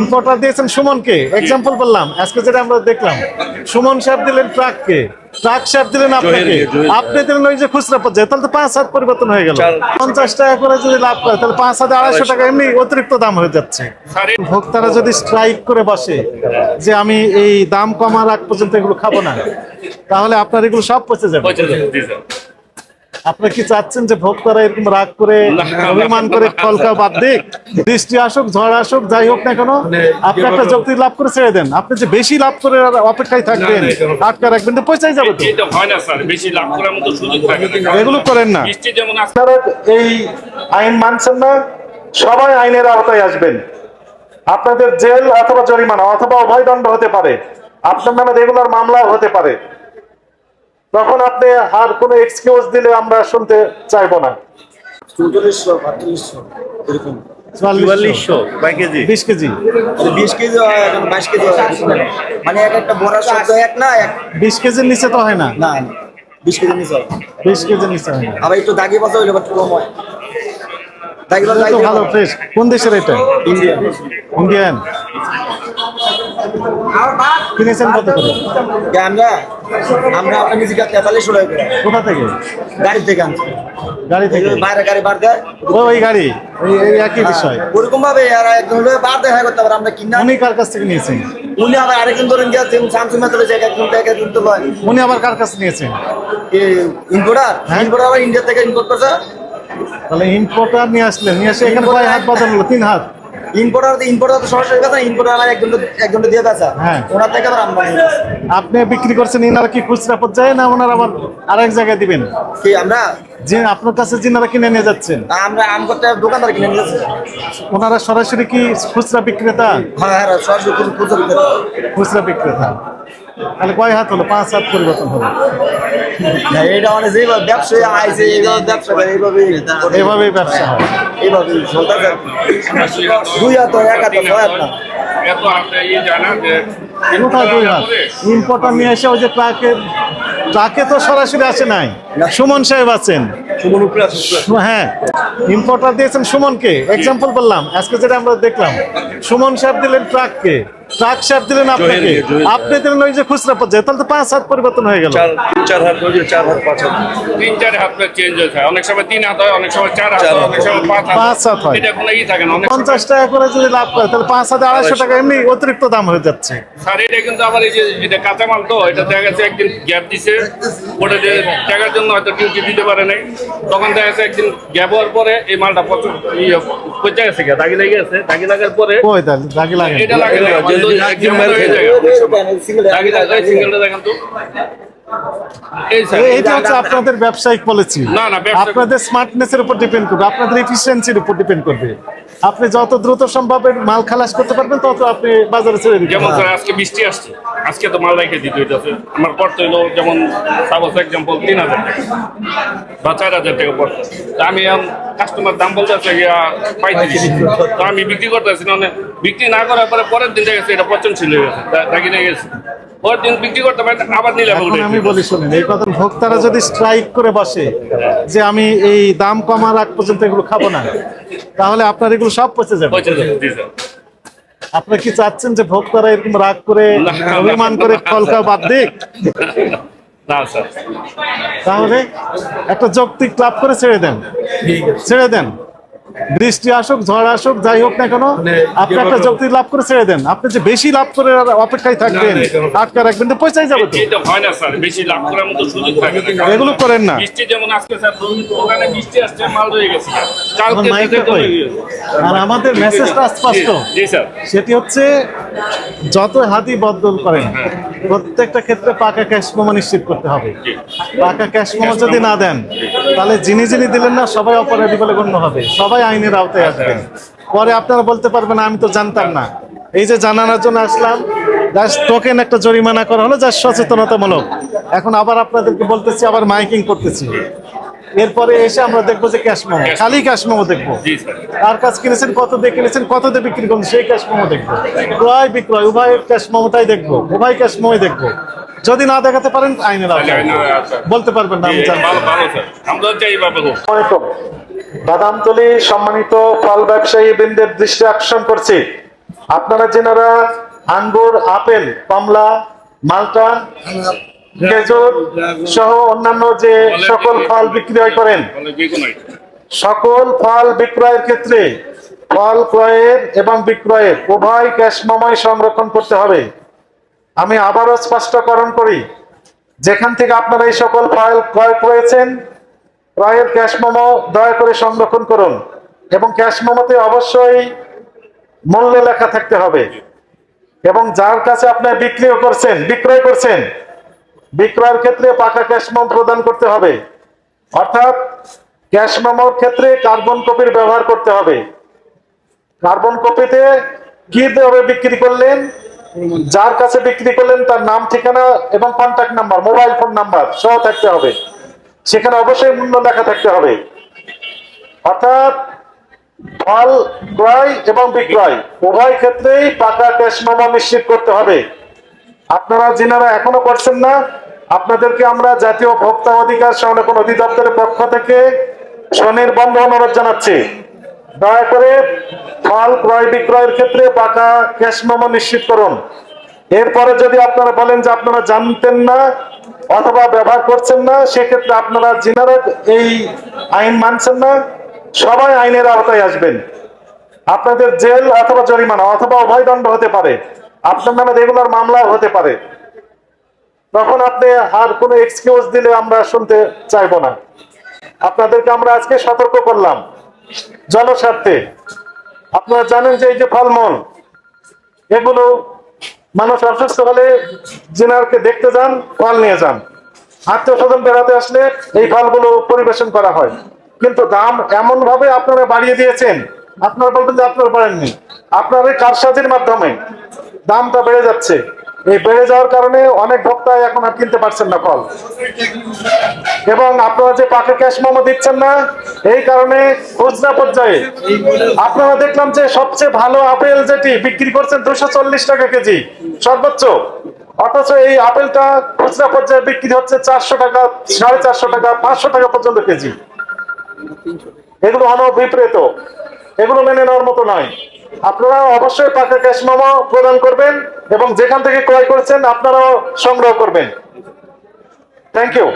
Importer দিয়েছেন সুমনকে। Example বললাম আজকে যেটা আমরা দেখলাম সুমন সাহেব দিলেন ট্রাককে ট্রাক সাহেব দিলেন আপনাকে। আপনি দিলেন ওই যে খুচরা পর্যায়ে তাহলে তো পাঁচ হাত পরিবর্তন হয়ে গেল। পঞ্চাশ টাকা করে যদি লাভ করে তাহলে পাঁচ হাজার আড়াইশো টাকা এমনি অতিরিক্ত দাম হয়ে যাচ্ছে। ভোক্তারা যদি স্ট্রাইক করে বসে যে আমি এই দাম কমার আগ পর্যন্ত এগুলো খাব না তাহলে আপনার এগুলো সব পচে যাবে। আপনি কি চাচ্ছেন যে ভোক্তারা এরকম রাগ করে অভিমান করে ফলকা বাদ দিক? বৃষ্টি আসুক ঝড় আসুক যাই হোক না কেন আপনি একটা যুক্তি লাভ করে ছেড়ে দেন। আপনি যে বেশি লাভ করে অপেক্ষায় থাকবেন আটকা রাখবেন তো পয়সাই যাবে তো। এটা হয় না স্যার বেশি লাভ করার মতো সুযোগ থাকে এগুলো করেন না। আপনারা এই আইন মানছেন না সবাই আইনের আওতায় আসবেন। আপনাদের জেল অথবা জরিমানা অথবা অভয় দণ্ড হতে পারে। আপনার নামে রেগুলার মামলাও হতে পারে। তখন আপনি আর কোনো এক্সকিউজ দিলে আমরা শুনতে চাইব না। চৌচল্লিশশো আটচল্লিশশো এরকম। চুয়াল্লিশশো কেজি? বিশ কেজি। মানে বিশ কেজি হয় এখন বাইশ কেজি মানে এক একটা বড় শব্দ এক না এক বিশ কেজির নিচে তো হয় না? না বিশ কেজি নিচে হয়। বিশ কেজির নিচে হয় না। আবার একটু দাগি পাতা হইলে আবার কম হয়। দাগি পাতা ভালো ফ্রেশ কোন দেশের এটা? India Indian? কিনেছেন কত করে? আমরা আমরা আপনার নিজে কোথা থেকে? গাড়ি থেকে আনছি। গাড়ি থেকে? বাইরে গাড়ি বার দেয়। ওই গাড়ি? ওই এই একই বিষয়। ওরকম ভাবে আর একজন হলে বার দেয় হ্যাঁ করতে পারে আমরা কিনা উনি কার কাছ থেকে নিয়েছেন? উনি আবার আরেকজন ধরেন গিয়েছেন স্যামসুং এ চলে যায় একজন থেকে একজন তো উনি আবার কার কাছে নিয়েছেন? ইম্পোর্টার হ্যাঁ। ইম্পোর্টার আবার ইন্ডিয়া থেকে ইম্পোর্ট করছে। তাহলে ইম্পোর্টার নিয়ে আসলেন নিয়ে এসে এখানে কয় হাত বদল হলো তিন হাত। ইম্পোর্টার ইম্পোর্টার তো সরাসরি কথা ইম্পোর্টার আমার একজন একজন দিয়ে বেচা হ্যাঁ। ওনার থেকে আবার আমরা আপনি বিক্রি করছেন এনারা কি খুচরা পর্যায়ে না ওনারা আবার আরেক জায়গায় দিবেন? কি আমরা? যে আপনার কাছে যিনারা কিনে নিয়ে যাচ্ছেন? আমরা আম করতে দোকানদার কিনে নিয়ে যাচ্ছি। ওনারা সরাসরি কি খুচরা বিক্রেতা? হ্যাঁ হ্যাঁ সরাসরি খুচরো বিক্রেতা। খুচরা বিক্রেতা। তাহলে কয় হাত হলো? পাঁচ হাত পরিবর্তন হলো। এটা মানে যেভাবে ব্যবসায়ী আইছে এইভাবে ব্যবসা করে এইভাবে এভাবেই ব্যবসা হয়। এইভাবে দুই হাত এক হাত ছয় হাত না? এত আপনি জানা যে কোথায় দুই হাত। ইম্পোর্টার নিয়ে এসে ওই যে ট্রাকে ট্রাকে তো সরাসরি আসে নাই। সুমন সাহেব আছেন। হ্যাঁ। ইম্পোর্টার দিয়েছেন সুমনকে। এক্সাম্পল বললাম। আজকে যেটা আমরা দেখলাম সুমন সাহেব দিলেন ট্রাককে। ট্রাক সার দিলেন আপনাকে? আপনি দিলেন ওই যে খুচরা পর্যায়ে তাহলে তো পাঁচ হাত পরিবর্তন হয়ে গেল। চার হাত চার হাত পাঁচ হাত তিন চার হাত চেঞ্জ হয়ে অনেক সময় তিন হাত হয় অনেক সময় চার হাত হয় অনেক সময় পাঁচ হাত পাঁচ হাত হয়। এটা কোনো ই থাকে না অনেক পঞ্চাশ টাকা করে যদি লাভ করে তাহলে পাঁচ হাজার আড়াইশো টাকা এমনি অতিরিক্ত দাম হয়ে যাচ্ছে স্যার এটা কিন্তু আবার এই যে এটা কাঁচামাল তো এটা দেখা গেছে একদিন গ্যাপ দিছে ওটা যে টাকার জন্য হয়তো ডিউটি দিতে পারে নাই তখন দেখা গেছে একদিন গ্যাপ হওয়ার পরে এই মালটা প্রচুর ইয়ে পচে গেছে দাগি লেগে গেছে দাগি লাগার পরে দাগি লাগে এটা লাগে হয়ে দাগি লাগে সিঙ্গেলটা দেখেন তো এইটা হচ্ছে আপনাদের ব্যবসায়িক পলিসি না, না, আপনাদের স্মার্টনেসের উপর ডিপেন্ড করবে আপনাদের এফিসিয়েন্সির উপর ডিপেন্ড করবে। আপনি যত দ্রুত সম্ভব মাল খালাস করতে পারবেন তত আপনি বাজারে ছেড়ে দিবেন যেমন স্যার আজকে বৃষ্টি আসছে। আজকে তো মাল রেখে দিতে হইতেছে। আমার পড়তে হইল যেমন সাপোজ এক্সাম্পল তিন হাজার টাকা বা চার হাজার টাকা পড়তে। তা আমি কাস্টমার দাম গিয়া পঁয়ত্রিশ। তো আমি বিক্রি করতেছি না মানে বিক্রি না করার পরে পরের দিন দেখা গেছে এটা পচনশীল হয়ে গেছে গেছে। পরের দিন বিক্রি করতে পারে আবার নিলে এখন আমি বলি শুনেন এই কথা ভোক্তারা যদি স্ট্রাইক করে বসে যে আমি এই দাম কমার আগ পর্যন্ত এগুলো খাব না তাহলে আপনার এগুলো সব পচে যাবে। পচে যাবে জি স্যার। আপনি কি চাচ্ছেন যে ভোক্তারা এরকম রাগ করে অভিমান করে না, ফলকা বাদ দিক? তাহলে একটা যৌক্তিক ক্লাব করে ছেড়ে দেন। ছেড়ে দেন। বৃষ্টি আসুক ঝড় আসুক যাই হোক না কেন আপনি একটা যৌক্তিক লাভ করে ছেড়ে দেন। আপনি যে বেশি লাভ করে অপেক্ষায় থাকবেন আটকা রাখবেন তো পয়সাই যাবে তো। হয় না স্যার বেশি লাভ করার মতো সুযোগ থাকে না। এগুলো করেন না। বৃষ্টি যেমন আজকে স্যার ওখানে বৃষ্টি আসছে মাল রয়ে গেছে এখন কালকে মাইকটা থেকে কই? কমে গেছে। আর আমাদের মেসেজটা স্পষ্ট। সেটি হচ্ছে যত হাতি বদল করেন প্রত্যেকটা ক্ষেত্রে পাকা ক্যাশ মোমো নিশ্চিত করতে হবে। পাকা ক্যাশ মোমো যদি না দেন তাহলে যিনি যিনি দিলেন না সবাই অপরাধী বলে গণ্য হবে। সবাই আইনের আওতায় আসবেন পরে আপনারা বলতে পারবেন আমি তো জানতাম না। এই যে জানানোর জন্য আসলাম জাস্ট টোকেন একটা জরিমানা করা হলো যা সচেতনতামূলক। এখন আবার আপনাদেরকে বলতেছি আবার মাইকিং করতেছি। এরপরে এসে আমরা দেখব যে ক্যাশ মোমো খালি ক্যাশ মোমো দেখব। জি স্যার। কাছ কিনেছেন কত দিয়ে কিনেছেন কত দিয়ে বিক্রি করুন সেই ক্যাশ মোমো দেখব। ক্রয় বিক্রয় উভয় ক্যাশ মোমোটাই দেখব। উভয় ক্যাশ মোমোই দেখব। যদি না দেখাতে পারেন আইনের আওতায়। বলতে পারবেন না বাদামতলি সম্মানিত ফল ব্যবসায়ী বৃন্দের দৃষ্টি আকর্ষণ করছি। আপনারা যেনারা আঙ্গুর আপেল কমলা মালটা খেজুর সহ অন্যান্য যে সকল ফল বিক্রয় করেন, সকল ফল বিক্রয়ের ক্ষেত্রে ফল ক্রয়ের এবং বিক্রয়ের উভয় ক্যাশ মেমোই সংরক্ষণ করতে হবে। আমি আবারও স্পষ্টকরণ করি, যেখান থেকে আপনারা এই সকল ফল ক্রয় করেছেন, ক্রয়ের ক্যাশ মেমো দয়া করে সংরক্ষণ করুন এবং ক্যাশ মেমোতে অবশ্যই মূল্য লেখা থাকতে হবে এবং যার কাছে আপনার বিক্রিও করছেন, বিক্রয় করছেন বিক্রয়ের ক্ষেত্রে পাকা ক্যাশ মেমো প্রদান করতে হবে। অর্থাৎ, ক্যাশ মেমোর ক্ষেত্রে কার্বন কপির ব্যবহার করতে হবে। কার্বন কপিতে কি ভাবে বিক্রি করলেন? যার কাছে বিক্রি করলেন তার নাম, ঠিকানা এবং contact number mobile phone number সহ থাকতে হবে। সেখানে অবশ্যই মূল্য লেখা থাকতে হবে। অর্থাৎ, ফল, ক্রয় এবং বিক্রয়, উভয় ক্ষেত্রেই পাকা ক্যাশ মেমো নিশ্চিত করতে হবে। আপনারা, যিনারা এখনও করছেন না আপনাদেরকে আমরা জাতীয় ভোক্তা অধিকার সংরক্ষণ অধিদপ্তরের পক্ষ থেকে স্বনির্বন্ধ অনুরোধ জানাচ্ছি। দয়া করে ফল ক্রয় বিক্রয়ের ক্ষেত্রে পাকা ক্যাশ মেমো নিশ্চিত করুন। এরপরে যদি আপনারা বলেন যে আপনারা জানতেন না অথবা ব্যবহার করছেন না, সেক্ষেত্রে আপনারা যিনারা এই আইন মানছেন না, সবাই আইনের আওতায় আসবেন। আপনাদের জেল অথবা জরিমানা অথবা অভয় দণ্ড হতে পারে। আপনার নামে রেগুলার মামলাও হতে পারে। তখন আপনি আর কোনো এক্সকিউজ দিলে আমরা শুনতে চাইব না। আপনাদেরকে আমরা আজকে সতর্ক করলাম। জনস্বার্থে। আপনারা জানেন যে এই যে ফলমূল, এগুলো মানুষ অসুস্থ হলে জিনারকে দেখতে যান, ফল নিয়ে যান। আত্মীয় স্বজন বেড়াতে আসলে এই ফলগুলো পরিবেশন করা হয়। কিন্তু দাম এমন ভাবে আপনারা বাড়িয়ে দিয়েছেন, আপনারা বলবেন যে আপনারা পারেননি। আপনার এই কারসাজির মাধ্যমে দামটা বেড়ে যাচ্ছে। এই বেড়ে যাওয়ার কারণে অনেক ভোক্তা এখন আর কিনতে পারছেন না ফল। এবং আপনারা যে পাকে ক্যাশ মোমো দিচ্ছেন না, এই কারণে খুচরা পর্যায়ে। আপনারা দেখলাম যে সবচেয়ে ভালো আপেল যেটি বিক্রি করছেন দুশো চল্লিশ টাকা কেজি, সর্বোচ্চ। অথচ এই আপেলটা খুচরা পর্যায়ে বিক্রি হচ্ছে চারশো টাকা, সাড়ে চারশো টাকা, পাঁচশো টাকা পর্যন্ত কেজি। এগুলো অনভিপ্রেত। এগুলো মেনে নেওয়ার মতো নয়। আপনারা অবশ্যই পাকা ক্যাশ মামা প্রদান করবেন এবং যেখান থেকে ক্রয় করছেন আপনারাও সংগ্রহ করবেন। Thank you